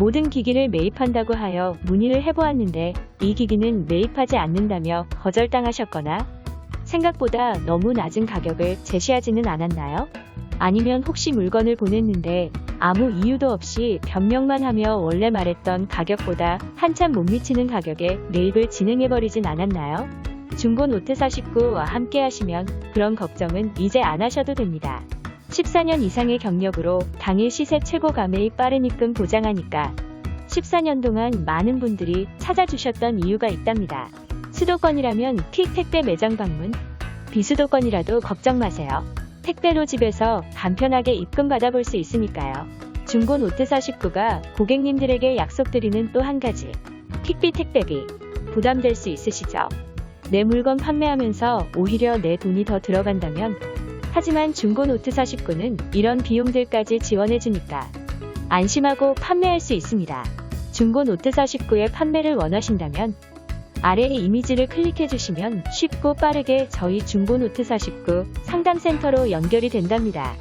모든 기기를 매입한다고 하여 문의를 해보았는데 이 기기는 매입하지 않는다며 거절당하셨거나 생각보다 너무 낮은 가격을 제시하지는 않았나요? 아니면 혹시 물건을 보냈는데 아무 이유도 없이 변명만 하며 원래 말했던 가격보다 한참 못 미치는 가격에 매입을 진행해버리진 않았나요? 중고 노트 49와 함께 하시면 그런 걱정은 이제 안 하셔도 됩니다. 14년 이상의 경력으로 당일 시세 최고 가매입 빠른 입금 보장하니까 14년 동안 많은 분들이 찾아주셨던 이유가 있답니다. 수도권이라면 퀵 택배 매장 방문, 비수도권이라도 걱정 마세요. 택배로 집에서 간편하게 입금 받아볼 수 있으니까요. 중고 노트 49가 고객님들에게 약속드리는 또 한 가지. 퀵비 택배비. 부담될 수 있으시죠? 내 물건 판매하면서 오히려 내 돈이 더 들어간다면 하지만 중고 노트 49는 이런 비용들까지 지원해주니까 안심하고 판매할 수 있습니다. 중고 노트 49의 판매를 원하신다면 아래의 이미지를 클릭해주시면 쉽고 빠르게 저희 중고 노트 49 상담센터로 연결이 된답니다.